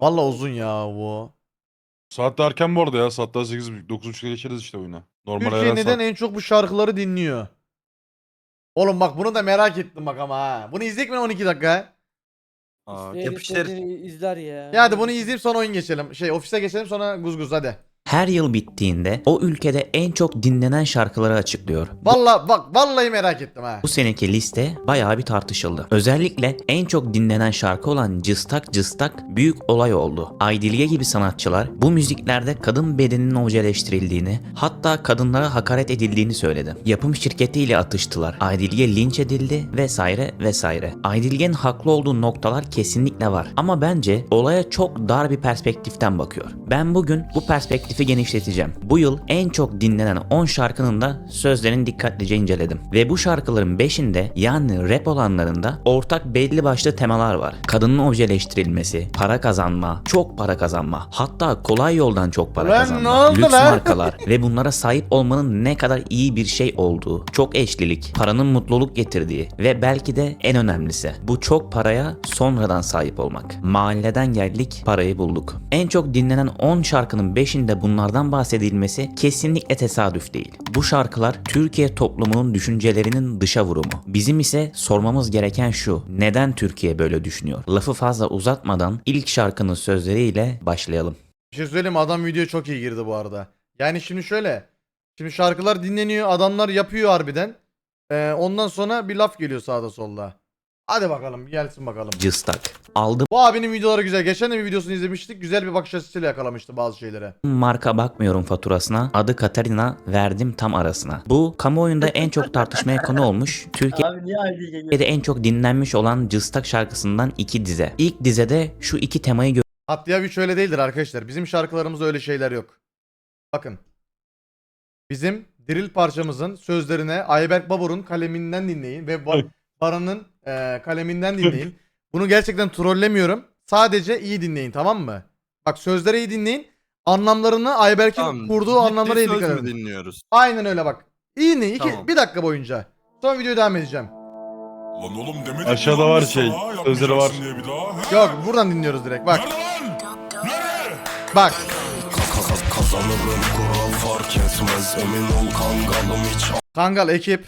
Valla uzun ya bu. Saat de erken bu arada ya. Saat daha 8.30 9.30'da geçeriz işte oyuna. Normal Türkiye neden saat. en çok bu şarkıları dinliyor? Oğlum bak bunu da merak ettim bak ama ha. Bunu izleyecek mi 12 dakika? Aa, İzleyen yapıştır. istediğini izler ya. Ya hadi bunu izleyip sonra oyun geçelim. Şey ofise geçelim sonra guz guz hadi. Her yıl bittiğinde o ülkede en çok dinlenen şarkıları açıklıyor. Valla bak vallahi merak ettim ha. Bu seneki liste bayağı bir tartışıldı. Özellikle en çok dinlenen şarkı olan Cıstak Cıstak büyük olay oldu. Aydilge gibi sanatçılar bu müziklerde kadın bedeninin objeleştirildiğini hatta kadınlara hakaret edildiğini söyledi. Yapım şirketiyle atıştılar. Aydilge linç edildi vesaire vesaire. Aydilge'nin haklı olduğu noktalar kesinlikle var. Ama bence olaya çok dar bir perspektiften bakıyor. Ben bugün bu perspektifi genişleteceğim. Bu yıl en çok dinlenen 10 şarkının da sözlerini dikkatlice inceledim. Ve bu şarkıların 5'inde yani rap olanlarında ortak belli başlı temalar var. Kadının objeleştirilmesi, para kazanma, çok para kazanma, hatta kolay yoldan çok para Lan kazanma, lüks lan? markalar ve bunlara sahip olmanın ne kadar iyi bir şey olduğu, çok eşlilik, paranın mutluluk getirdiği ve belki de en önemlisi bu çok paraya sonradan sahip olmak. Mahalleden geldik, parayı bulduk. En çok dinlenen 10 şarkının 5'inde bunlardan bahsedilmesi kesinlikle tesadüf değil. Bu şarkılar Türkiye toplumunun düşüncelerinin dışa vurumu. Bizim ise sormamız gereken şu. Neden Türkiye böyle düşünüyor? Lafı fazla uzatmadan ilk şarkının sözleriyle başlayalım. Bir şey söyleyeyim adam videoya çok iyi girdi bu arada. Yani şimdi şöyle. Şimdi şarkılar dinleniyor adamlar yapıyor harbiden. Ee, ondan sonra bir laf geliyor sağda solda. Hadi bakalım gelsin bakalım. Cıstak. Aldım Bu abinin videoları güzel. Geçen de bir videosunu izlemiştik. Güzel bir bakış açısıyla yakalamıştı bazı şeylere. marka bakmıyorum faturasına. Adı Katarina verdim tam arasına. Bu kamuoyunda en çok tartışmaya konu olmuş. Türkiye'de Abi niye Aydilge geliyor? en çok dinlenmiş olan Cıstak şarkısından iki dize. İlk dizede şu iki temayı Hatta bir şöyle değildir arkadaşlar. Bizim şarkılarımızda öyle şeyler yok. Bakın. Bizim drill parçamızın sözlerine Ayberk Babur'un kaleminden dinleyin ve Ba- Baran'ın e, kaleminden dinleyin. Bunu gerçekten trollemiyorum. Sadece iyi dinleyin tamam mı? Bak sözleri iyi dinleyin. Anlamlarını Ayberk'in Tamam, kurduğu ciddi anlamlara iyi söz dikkat mü edin. dinliyoruz? Aynen öyle bak. İyi dinleyin. iki- Tamam. bir dakika boyunca. Sonra videoya devam edeceğim. Lan oğlum demedik Aşağıda var şey, sözleri var. yapmayacaksın diye bir daha, he? Yok buradan dinliyoruz direkt. Bak. Nerede lan? Nerede? Bak. Kazanırım kural fark etmez Emin ol kangalım hiç Kangal ekip.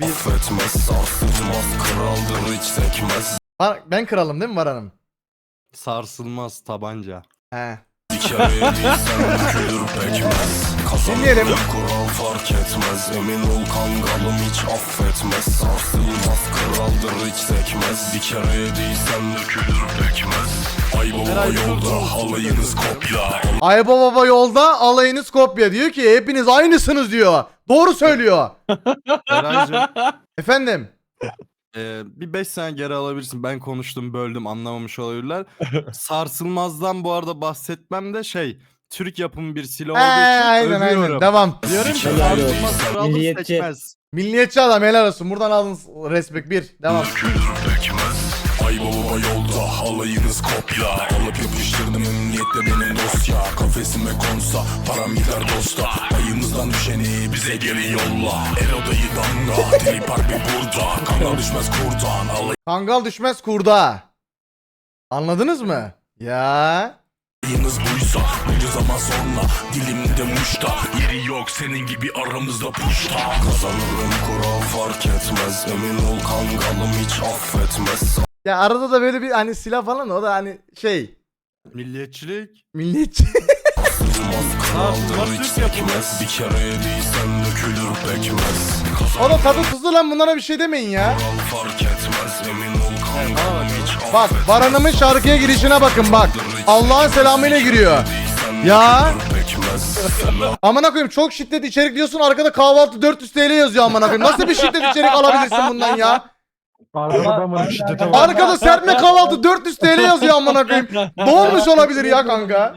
Biz. affetmez Sarsılmaz kraldır hiç sekmez Ha, Ben kralım değil mi Baran'ım? Sarsılmaz tabanca. He. Bir dökülür pekmez Dinleyelim. Kural fark etmez Emin ol kangalım hiç affetmez Sarsılmaz kraldır hiç sekmez Bir kere yediysen dökülür pekmez Ay baba yolda alayınız kopya Ayba baba yolda alayınız kopya diyor ki hepiniz aynısınız diyor. Doğru söylüyor. Eraycığım Efendim. e, bir 5 sene geri alabilirsin. Ben konuştum böldüm anlamamış olabilirler. Sarsılmaz'dan bu arada bahsetmem de şey Türk yapımı bir silah olduğu için aynen aynen. övüyorum. Devam. Diyorum ki Helal sarsılmaz Milliyetçi. sekmez. Milliyetçi adam helal olsun. Buradan aldın respekt bir. Devam. Dökülür baba yolda alayınız kopya. Alıp yapıştırdım emniyette benim dosya. Kafesime konsa param gider dosta. Payımızdan düşeni bize geri yolla. Erodayı damga Trip harbi burada. Kanal düşmez kurdan Kangal düşmez kurda. Anladınız mı? Ya. Alayınız buysa Bunca zaman sonra dilimde muşta. Yeri yok senin gibi aramızda puşta. Kazanırım kural fark etmez. Emin ol kangalım hiç affetmez Ya arada da böyle bir hani silah falan o da hani şey Milliyetçilik. milliyetçi. Bir kere yediysen dökülür pekmez Oğlum tadı tuzlu lan bunlara bir şey demeyin ya. Kural fark etmez emin ol kangalım hiç Bak Baran'ımın şarkıya girişine bakın bak. Allah'ın selamıyla giriyor. Ya. Pekmez Amına koyayım çok şiddet içerik diyorsun arkada kahvaltı 400 TL yazıyor amına koyayım. Nasıl bir şiddet içerik alabilirsin bundan ya? Arkada serpme kahvaltı 400 TL yazıyor amına koyayım. Ne olmuş olabilir ya kanka?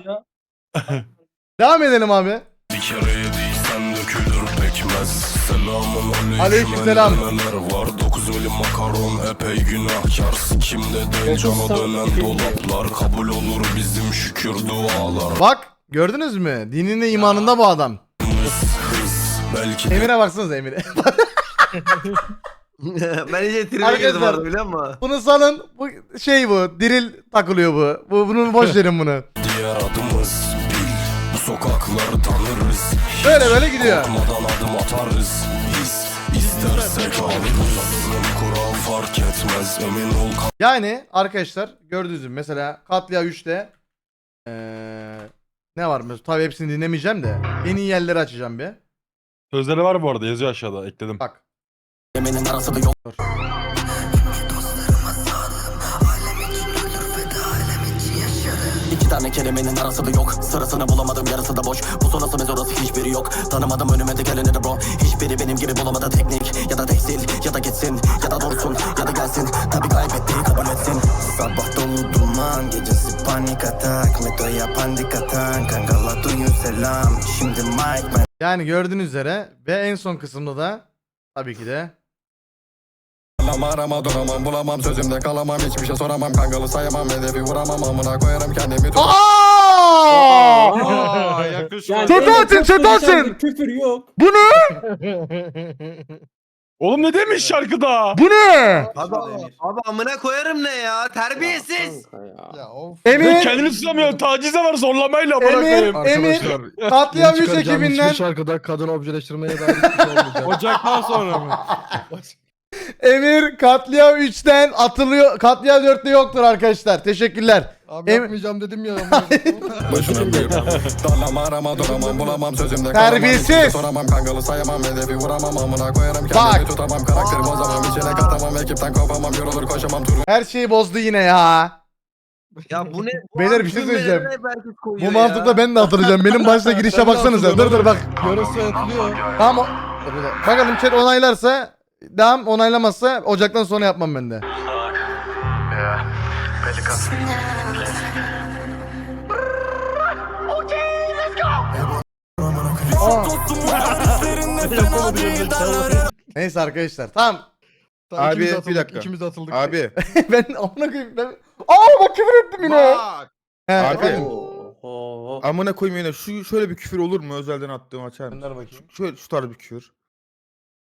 Devam edelim abi. Bir kere yediysen dökülür pekmez Selamun aleyküm Aleykümselam. var 9 milim makaron epey günahkar Sikimde değil cana dönen dolaplar Kabul olur bizim şükür dualar Bak gördünüz mü? Dininde imanında bu adam. Hız hız belki de Emir'e baksanıza Emir'e. ben iyice tribe girdim Arkadaşlar- orada biliyor musun? Bunu salın. Bu şey bu. Diril takılıyor bu. bu bunun boş verin bunu. Diğer adımız bil Bu sokakları tanırız Böyle böyle gidiyor. Korkmadan adım atarız Biz istersek alırız Kural fark etmez emin ol Yani arkadaşlar gördüğünüz gibi mesela Katlia 3'te eee ne var mesela tabii hepsini dinlemeyeceğim de en iyi yerleri açacağım bir. Sözleri var bu arada yazıyor aşağıda ekledim. Bak. Emenin arası yok. Dur. İki tane kelimenin arası da yok. Sırasını bulamadım yarısı da boş. Bu sonrası mezorası hiçbiri yok. Tanımadım önüme de geleni de bro. Hiçbiri benim gibi bulamadı teknik. Ya da tekstil ya da gitsin. Ya da dursun ya da gelsin. Tabi kaybettiği kabul etsin. Sabah dolu duman, gecesi panik atak. Metoya pandik atan, kankala duyun selam. Şimdi mic ben Yani gördüğünüz üzere ve en son kısımda da tabii ki de Arama arama duramam bulamam Sözümde kalamam hiçbir şey soramam Kangalı sayamam hedefi vuramam Amına koyarım kendimi tut Aa! Yakışmadı. Çete atın, çete atın. Küfür yok. Bu ne? Oğlum ne demiş şarkıda? Bu ne? Abi, abi amına koyarım ne ya? Terbiyesiz. Ya Emir, kendini tutamıyor. Tacize var zorlamayla amına Emir, koyayım. Emir, Katliam 3 ekibinden şarkıda kadın objeleştirmeye dair hiçbir şey olmayacak. Ocaktan sonra mı? Emir Katliam 3'ten atılıyor. Katliam 4'te yoktur arkadaşlar. Teşekkürler. Abi Em- yapmayacağım dedim ya. Başına bir Darlama arama duramam bulamam Sözümde Terbiyesiz. hiçbir şey soramam Kangalı sayamam hedefi vuramam Amına koyarım Bak. kendimi tutamam Karakteri bozamam içine katamam Ekipten kopamam yorulur koşamam Tur Her şeyi bozdu yine ya. Ya bu ne? Bu Beyler, bir şey tüm söyleyeceğim. hep Bu koyuyor mantıkla ben de hatırlayacağım. Benim başta girişe baksanıza. Dur dur bak. Yarısı atılıyor. Tamam. Bakalım chat onaylarsa devam onaylamazsa Ocak'tan sonra yapmam ben de. Neyse arkadaşlar. Tamam. Tamam, Abi, ikimiz bir dakika. ikimiz atıldık. Abi, ben amına koyayım. Ben... Aa bak küfür ettim yine. Bak. He, Abi. amına koyayım yine şu şöyle bir küfür olur mu özelden attığım açar mısın? Gönder bakayım. Şöyle şu tarz bir küfür.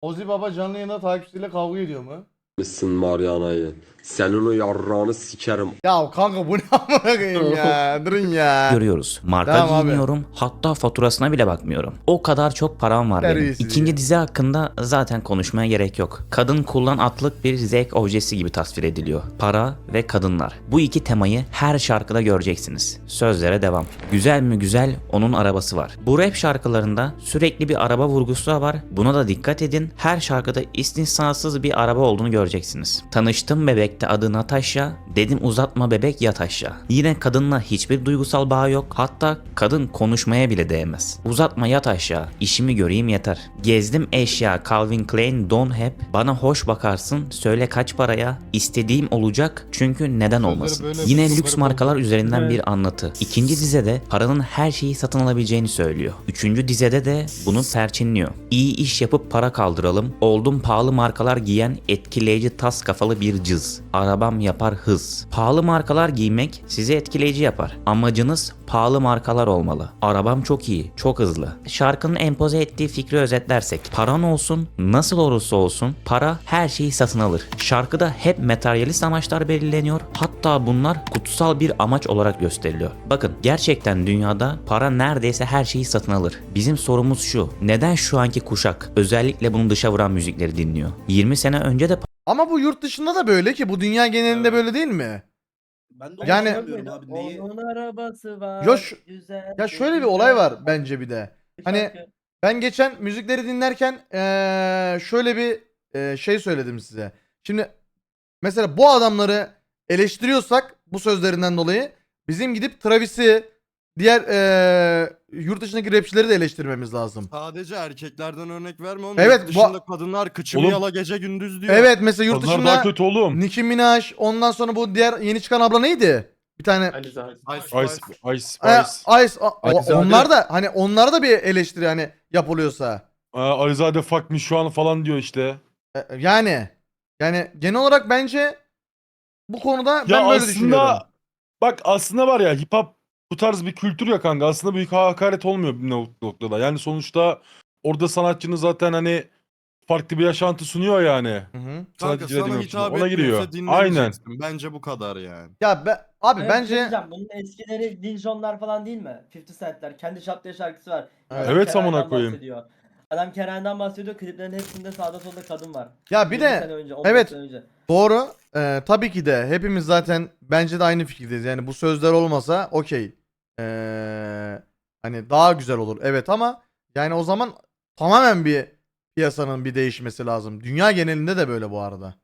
Ozi Baba canlı yayında takipçisiyle kavga ediyor mu? Mısın Mariana'yı Senin o yarrağını sikerim Ya kanka bu ne amına koyayım ya. Durun ya. görüyoruz. Marka Tamam abi. giymiyorum. Hatta faturasına bile bakmıyorum. O kadar çok param var benim. Terbiyesiz İkinci dizi hakkında zaten konuşmaya gerek yok. Kadın kullan atlık bir zevk objesi gibi tasvir ediliyor. Para ve kadınlar. Bu iki temayı her şarkıda göreceksiniz. Sözlere devam. Güzel mi güzel onun arabası var. Bu rap şarkılarında sürekli bir araba vurgusu da var. Buna da dikkat edin. Her şarkıda istisnasız bir araba olduğunu göreceksiniz. Tanıştım bebekte adı Natasha. Dedim uzatma bebek yat aşağı. Yine kadınla hiçbir duygusal bağ yok. Hatta kadın konuşmaya bile değmez. Uzatma yat aşağı. İşimi göreyim yeter. Gezdim eşya Calvin Klein Don hep. Bana hoş bakarsın. Söyle kaç paraya. İstediğim olacak. Çünkü neden olmasın. Yine lüks markalar üzerinden Evet. bir anlatı. İkinci dizede paranın her şeyi satın alabileceğini söylüyor. Üçüncü dizede de bunu perçinliyor. İyi iş yapıp para kaldıralım. Oldum pahalı markalar giyen etkileyici tas kafalı bir cız. Arabam yapar hız. Pahalı markalar giymek sizi etkileyici yapar. Amacınız pahalı markalar olmalı. Arabam çok iyi, çok hızlı. Şarkının empoze ettiği fikri özetlersek, paran olsun, nasıl olursa olsun para her şeyi satın alır. Şarkıda hep materyalist amaçlar belirleniyor. Hatta bunlar kutsal bir amaç olarak gösteriliyor. Bakın gerçekten dünyada para neredeyse her şeyi satın alır. Bizim sorumuz şu. Neden şu anki kuşak özellikle bunu dışa vuran müzikleri dinliyor? 20 sene önce de Ama bu yurt dışında da böyle ki bu dünya genelinde böyle değil mi? Ben de Yani- anlamıyorum abi neyi? Onun arabası var. Ya şu- güzel, Ya şöyle bir olay var bence bir de. Hani ben geçen müzikleri dinlerken eee, şöyle bir eee, şey söyledim size. Şimdi mesela bu adamları eleştiriyorsak bu sözlerinden dolayı bizim gidip Travis'i diğer eee yurt dışındaki rapçileri de eleştirmemiz lazım. Sadece erkeklerden örnek verme oğlum. Evet, Yurt bu- dışında kadınlar kıçımı Oğlum- yala gece gündüz diyor. Evet mesela yurt Kadınlar daha dışında kötü oğlum. Nicki Minaj ondan sonra bu diğer yeni çıkan abla neydi? Bir tane Ali Zahir. Ice Ice, Spice. Ice, Spice. Ice, o- Alizade. onlar da hani onlar da bir eleştiri hani yapılıyorsa. Ee, Alizade fuck me şu an falan diyor işte. E, Yani yani genel olarak bence bu konuda Ya ben böyle aslında düşünüyorum. bak aslında var ya hip hop bu tarz bir kültür ya kanka. Aslında büyük hakaret olmuyor bir nok- noktada. Yani sonuçta orada sanatçının zaten hani farklı bir yaşantı sunuyor yani. Hı hı. Kanka sana hitap Ona giriyor. etmiyorsa Aynen. dinlemeyeceksin. Bence bu kadar yani. Ya ben, abi Evet, bence şey diyeceğim, bunun eskileri Lil Jon'lar falan değil mi? 50 Cent'ler. Kendi diye şarkısı var. Evet. Adam Evet, amına koyayım. bahsediyor. Adam Kerem'den bahsediyor. Kliplerin hepsinde sağda solda kadın var. ya bir 20 de önce, 15 evet. sene önce. Doğru. Ee, tabii ki de hepimiz zaten bence de aynı fikirdeyiz. Yani bu sözler olmasa okey. Ee, hani daha güzel olur. Evet ama yani o zaman tamamen bir piyasanın bir değişmesi lazım. Dünya genelinde de böyle bu arada.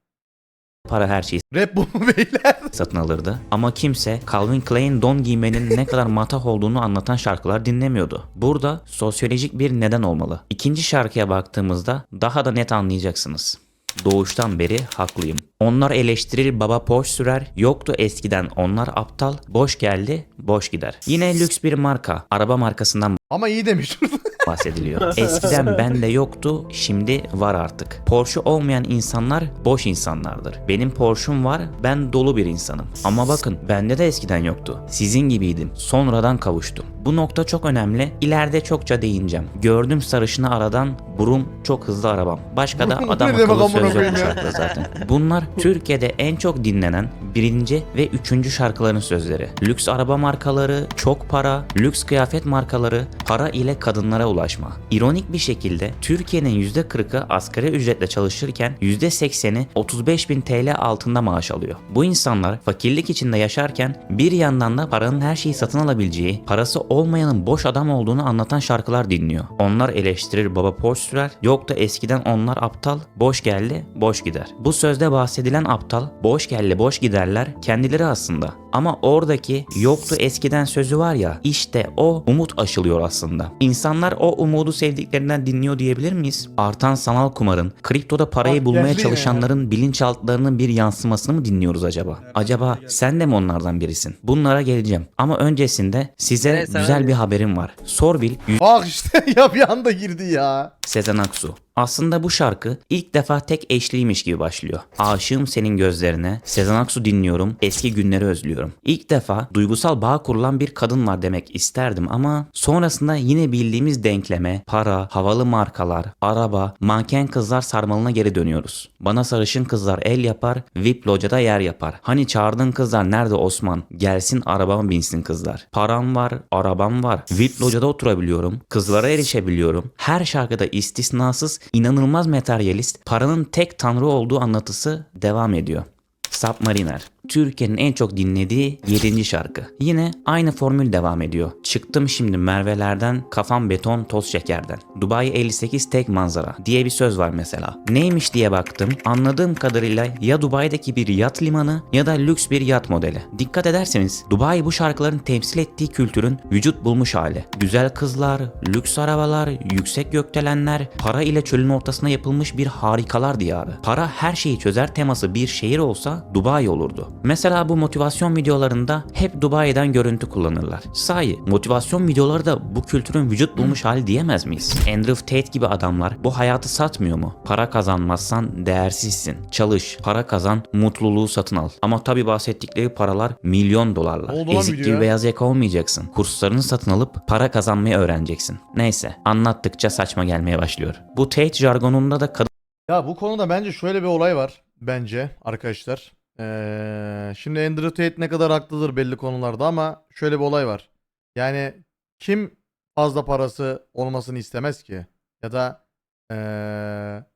para her şeyi Rap bu mu beyler? satın alırdı. Ama kimse Calvin Klein don giymenin ne kadar matah olduğunu anlatan şarkılar dinlemiyordu. Burada sosyolojik bir neden olmalı. İkinci şarkıya baktığımızda daha da net anlayacaksınız. Doğuştan beri haklıyım. Onlar eleştirir baba Porsche sürer. Yoktu eskiden onlar aptal. Boş geldi boş gider. Yine lüks bir marka. Araba markasından Ama iyi demiş. bahsediliyor. Eskiden bende yoktu, şimdi var artık. Porsche olmayan insanlar boş insanlardır. Benim Porsche'um var, ben dolu bir insanım. Ama bakın bende de eskiden yoktu. Sizin gibiydim. Sonradan kavuştum. Bu nokta çok önemli. İleride çokça değineceğim. Gördüm sarışını aradan, burum çok hızlı arabam. Başka da adam akıllı söz yok şarkıda zaten. Bunlar Türkiye'de en çok dinlenen birinci ve üçüncü şarkıların sözleri. Lüks araba markaları, çok para, lüks kıyafet markaları, para ile kadınlara ulaşma. İronik bir şekilde Türkiye'nin %40'ı asgari ücretle çalışırken %80'i 35 bin TL altında maaş alıyor. Bu insanlar fakirlik içinde yaşarken bir yandan da paranın her şeyi satın alabileceği, parası olmayanın boş adam olduğunu anlatan şarkılar dinliyor. Onlar eleştirir baba Porsche sürer, yok da eskiden onlar aptal, boş geldi, boş gider. Bu sözde bahsedilen aptal, boş geldi, boş giderler kendileri aslında. Ama oradaki yoktu eskiden sözü var ya işte o umut aşılıyor aslında. İnsanlar o umudu sevdiklerinden dinliyor diyebilir miyiz? Artan sanal kumarın, kriptoda parayı bulmaya çalışanların bilinçaltlarının bir yansımasını mı dinliyoruz acaba? Acaba sen de mi onlardan birisin? Bunlara geleceğim. Ama öncesinde size güzel bir- bir haberim var. Sorbil Bak işte ya bir anda girdi ya. Sezen Aksu. Aslında bu şarkı ilk defa tek eşliymiş gibi başlıyor. Aşığım senin gözlerine, Sezen Aksu dinliyorum, eski günleri özlüyorum. İlk defa duygusal bağ kurulan bir kadın var demek isterdim ama sonrasında yine bildiğimiz denkleme, para, havalı markalar, araba, manken kızlar sarmalına geri dönüyoruz. Bana sarışın kızlar el yapar, VIP locada yer yapar. Hani çağırdığın kızlar nerede Osman? Gelsin arabama binsin kızlar. Param var, arabam var. VIP locada oturabiliyorum. Kızlara erişebiliyorum. Her şarkıda istisnasız inanılmaz materyalist, paranın tek tanrı olduğu anlatısı devam ediyor. Submariner. Türkiye'nin en çok dinlediği 7. şarkı. Yine aynı formül devam ediyor. Çıktım şimdi Merve'lerden, kafam beton toz şekerden. Dubai 58 tek manzara diye bir söz var mesela. Neymiş diye baktım. Anladığım kadarıyla ya Dubai'deki bir yat limanı ya da lüks bir yat modeli. Dikkat ederseniz Dubai bu şarkıların temsil ettiği kültürün vücut bulmuş hali. Güzel kızlar, lüks arabalar, yüksek gökdelenler, para ile çölün ortasına yapılmış bir harikalar diyarı. Para her şeyi çözer teması bir şehir olsa Dubai olurdu. Mesela bu motivasyon videolarında hep Dubai'den görüntü kullanırlar. Sahi motivasyon videoları da bu kültürün vücut bulmuş hali diyemez miyiz? Andrew Tate gibi adamlar bu hayatı satmıyor mu? Para kazanmazsan değersizsin. Çalış, para kazan, mutluluğu satın al. Ama tabi bahsettikleri paralar milyon dolarlar. Oldu Ezik gibi ya. beyaz yaka olmayacaksın. Kurslarını satın alıp para kazanmayı öğreneceksin. Neyse anlattıkça saçma gelmeye başlıyor. Bu Tate jargonunda da kadın Ya bu konuda bence şöyle bir olay var. Bence arkadaşlar. Ee, şimdi Andrew Tate ne kadar haklıdır belli konularda ama şöyle bir olay var. Yani kim fazla parası olmasını istemez ki? Ya da ee,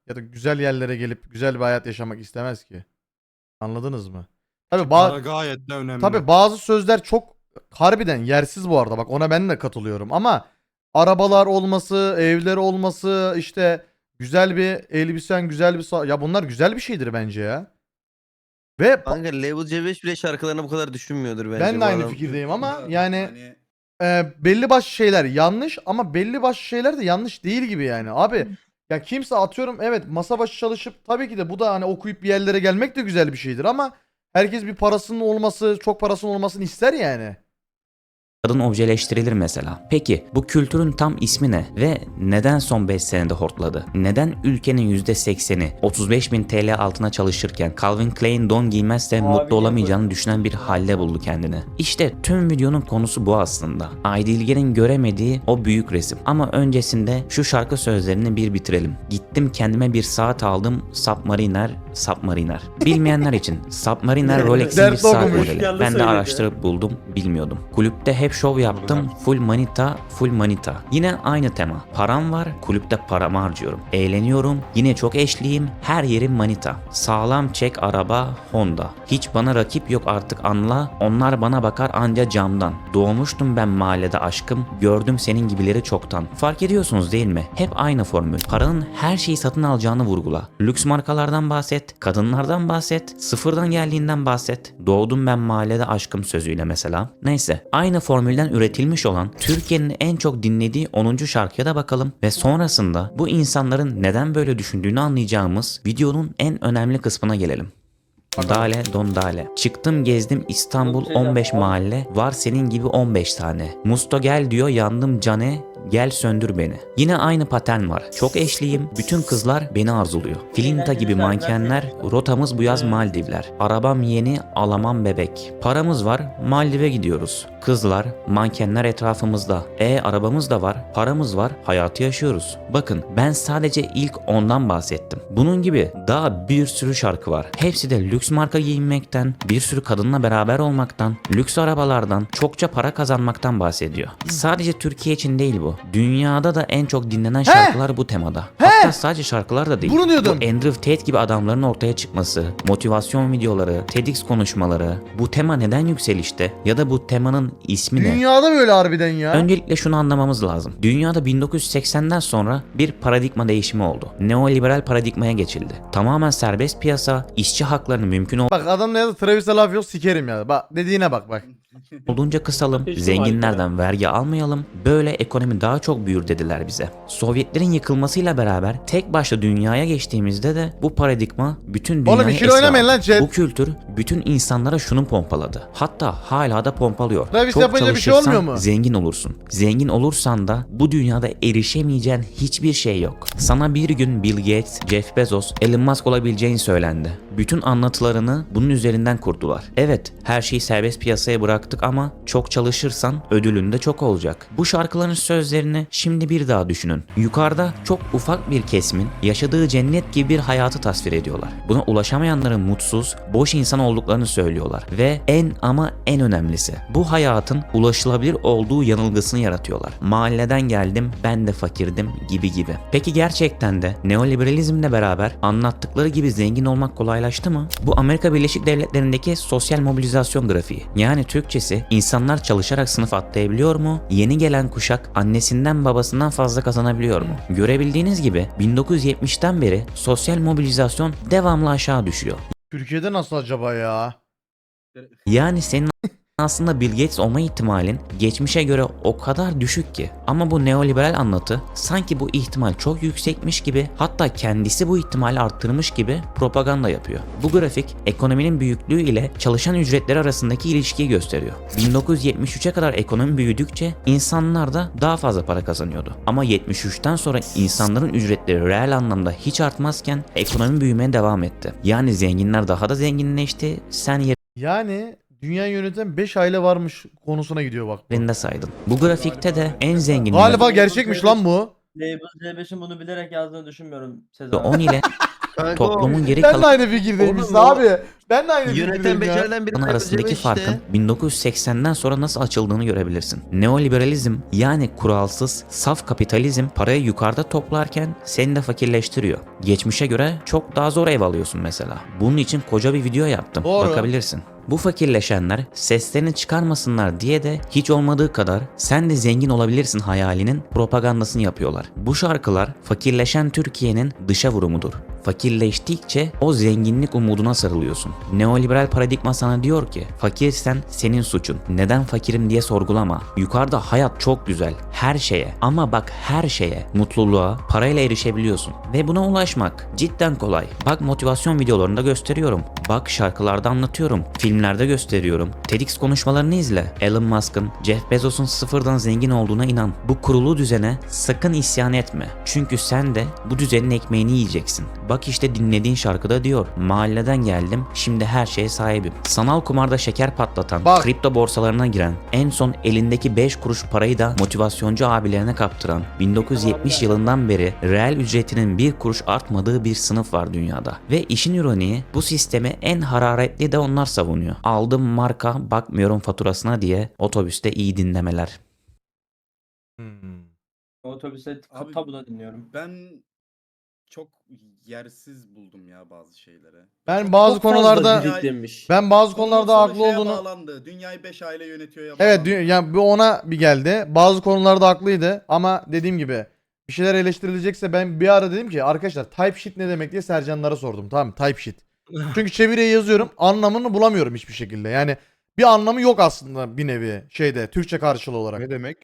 ya da güzel yerlere gelip güzel bir hayat yaşamak istemez ki. Anladınız mı? Tabii ba- gayet de önemli. Tabii bazı sözler çok harbiden yersiz bu arada. Bak ona ben de katılıyorum ama arabalar olması, evler olması, işte güzel bir elbisen, güzel bir sa- ya bunlar güzel bir şeydir bence ya. Ve pa- Kanka Level C5 bile şarkılarını bu kadar düşünmüyordur bence. ben bu de aynı adam. fikirdeyim ama yani e, belli başlı şeyler yanlış ama belli başlı şeyler de yanlış değil gibi yani. Abi ya kimse atıyorum evet masa başı çalışıp tabii ki de bu da hani okuyup bir yerlere gelmek de güzel bir şeydir ama herkes bir parasının olması, çok parasının olmasını ister yani. Kadın objeleştirilir mesela. Peki bu kültürün tam ismi ne ve neden son 5 senede hortladı? Neden ülkenin %80'i 35 bin TL altına çalışırken Calvin Klein don giymezse Abi mutlu olamayacağını düşünen bir halde buldu kendini? İşte tüm videonun konusu bu aslında. Aydilge'nin göremediği o büyük resim. Ama öncesinde şu şarkı sözlerini bir bitirelim. Gittim kendime bir saat aldım Submariner, Submariner. Bilmeyenler için Submariner Rolex'in bir saat modeli. Ben de araştırıp buldum bilmiyordum. Kulüpte hep şov yaptım. Full manita, full manita. Yine aynı tema. Param var, kulüpte paramı harcıyorum. Eğleniyorum, yine çok eşliyim. Her yerim manita. Sağlam çek araba Honda. Hiç bana rakip yok artık anla. Onlar bana bakar anca camdan. Doğmuştum ben mahallede aşkım. Gördüm senin gibileri çoktan. Fark ediyorsunuz değil mi? Hep aynı formül. Paranın her şeyi satın alacağını vurgula. Lüks markalardan bahset, kadınlardan bahset, sıfırdan geldiğinden bahset. Doğdum ben mahallede aşkım sözüyle mesela. Neyse, aynı formülden üretilmiş olan Türkiye'nin en çok dinlediği 10. şarkıya da bakalım ve sonrasında bu insanların neden böyle düşündüğünü anlayacağımız videonun en önemli kısmına gelelim. Dale don dale. Çıktım gezdim İstanbul 15 mahalle. Var senin gibi 15 tane. Musto gel diyor yandım cane. Gel söndür beni. Yine aynı patern var. Çok eşliyim. Bütün kızlar beni arzuluyor. Filinta gibi mankenler. Rotamız bu yaz Maldivler. Arabam yeni alamam bebek. Paramız var. Maldiv'e gidiyoruz. Kızlar, mankenler etrafımızda. E arabamız da var. Paramız var. Hayatı yaşıyoruz. Bakın ben sadece ilk ondan bahsettim. Bunun gibi daha bir sürü şarkı var. Hepsi de lüks marka giyinmekten, bir sürü kadınla beraber olmaktan, lüks arabalardan, çokça para kazanmaktan bahsediyor. Sadece Türkiye için değil bu. Dünyada da en çok dinlenen şarkılar bu temada. Hatta sadece şarkılar da değil. Bunu diyordum. Bu Andrew Tate gibi adamların ortaya çıkması, motivasyon videoları, TEDx konuşmaları, bu tema neden yükselişte ya da bu temanın ismi ne? Dünyada böyle harbiden ya. Öncelikle şunu anlamamız lazım. Dünyada 1980'den sonra bir paradigma değişimi oldu. Neoliberal paradigmaya geçildi. Tamamen serbest piyasa, işçi haklarını mümkün Bak adam ne yazdı? Travis'e laf yok sikerim ya. Bak dediğine bak bak. olduğunca kısalım, zenginlerden vergi almayalım, böyle ekonomi daha çok büyür dediler bize. Sovyetlerin yıkılmasıyla beraber tek başta dünyaya geçtiğimizde de bu paradigma bütün dünyayı Oğlum ikili esir oynamayın aldı. lan chat. Bu kültür bütün insanlara şunu pompaladı. Hatta hala da pompalıyor. Travis Çok yapınca bir şey çalışırsan olmuyor mu? Zengin olursun. Zengin olursan da bu dünyada erişemeyeceğin hiçbir şey yok. Sana bir gün Bill Gates, Jeff Bezos, Elon Musk olabileceğin söylendi. Bütün anlatılarını bunun üzerinden kurdular. Evet, her şeyi serbest piyasaya bıraktık ama çok çalışırsan ödülün de çok olacak. Bu şarkıların sözlerini şimdi bir daha düşünün. Yukarıda çok ufak bir kesimin yaşadığı cennet gibi bir hayatı tasvir ediyorlar. Buna ulaşamayanların mutsuz, boş insan olduklarını söylüyorlar. Ve en ama en önemlisi bu hayatın ulaşılabilir olduğu yanılgısını yaratıyorlar. Mahalleden geldim, ben de fakirdim gibi gibi. Peki gerçekten de neoliberalizmle beraber anlattıkları gibi zengin olmak kolaylaştı mı? Bu Amerika Birleşik Devletleri'ndeki sosyal mobilizasyon grafiği. Yani Türkçesi insanlar çalışarak sınıf atlayabiliyor mu? Yeni gelen kuşak annesinden babasından fazla kazanabiliyor mu? Görebildiğiniz gibi 1970'ten beri sosyal mobilizasyon devamlı aşağı düşüyor. Türkiye'de nasıl acaba ya? Yani senin aslında Bill Gates olma ihtimalin geçmişe göre o kadar düşük ki. Ama bu neoliberal anlatı sanki bu ihtimal çok yüksekmiş gibi hatta kendisi bu ihtimali arttırmış gibi propaganda yapıyor. Bu grafik ekonominin büyüklüğü ile çalışan ücretleri arasındaki ilişkiyi gösteriyor. 1973'e kadar ekonomi büyüdükçe insanlar da daha fazla para kazanıyordu. Ama 73'ten sonra insanların ücretleri reel anlamda hiç artmazken ekonomi büyümeye devam etti. Yani zenginler daha da zenginleşti, sen Yani dünya yöneten 5 aile varmış konusuna gidiyor bak. bu. yerinde saydın. Bu grafikte de en zengin Galiba gerçekmiş lan bu. Label C5'in bunu bilerek yazdığını düşünmüyorum Sezon. 10 ile toplumun geri Ben de aynı Oğlum abi. Ben de aynı Yöneten fikirdeyim ya. beceriden biri arasındaki işte. farkın 1980'den sonra nasıl açıldığını görebilirsin. Neoliberalizm yani kuralsız, saf kapitalizm parayı yukarıda toplarken seni de fakirleştiriyor. Geçmişe göre çok daha zor ev alıyorsun mesela. Bunun için koca bir video yaptım. Doğru. Bakabilirsin. Bu fakirleşenler seslerini çıkarmasınlar diye de hiç olmadığı kadar sen de zengin olabilirsin hayalinin propagandasını yapıyorlar. Bu şarkılar fakirleşen Türkiye'nin dışa vurumudur. Fakirleştikçe o zenginlik umuduna sarılıyorsun. Neoliberal paradigma sana diyor ki fakirsen senin suçun. Neden fakirim diye sorgulama. Yukarıda hayat çok güzel. Her şeye ama bak her şeye mutluluğa parayla erişebiliyorsun. Ve buna ulaşmak cidden kolay. Bak motivasyon videolarında gösteriyorum. Bak şarkılarda anlatıyorum. Filmlerde gösteriyorum. TEDx konuşmalarını izle. Elon Musk'ın, Jeff Bezos'un sıfırdan zengin olduğuna inan. Bu kurulu düzene sakın isyan etme. Çünkü sen de bu düzenin ekmeğini yiyeceksin. Bak işte dinlediğin şarkıda diyor. Mahalleden geldim, şimdi her şeye sahibim. Sanal kumarda şeker patlatan, Bak. kripto borsalarına giren, en son elindeki 5 kuruş parayı da motivasyoncu abilerine kaptıran, 1970 yılından beri reel ücretinin bir kuruş artmadığı bir sınıf var dünyada. Ve işin ironiği bu sistemi en hararetli de onlar savunuyor. Aldım marka bakmıyorum faturasına diye otobüste iyi dinlemeler. Hmm. Otobüste Abi- tabuda dinliyorum. Ben çok yersiz buldum ya bazı şeyleri. Ben bazı çok fazla konularda dünya- ben bazı Ondan konularda sonra haklı şeye olduğunu bağlandı. Dünyayı 5 aile yönetiyor ya. Evet bağlandı. dü- yani bu ona bir geldi. Bazı konularda haklıydı ama dediğim gibi bir şeyler eleştirilecekse ben bir ara dedim ki arkadaşlar type shit ne demek diye Sercanlara sordum tamam mı? Type shit. Çünkü çeviriye yazıyorum anlamını bulamıyorum hiçbir şekilde. Yani bir anlamı yok aslında bir nevi şeyde Türkçe karşılığı olarak. Ne demek?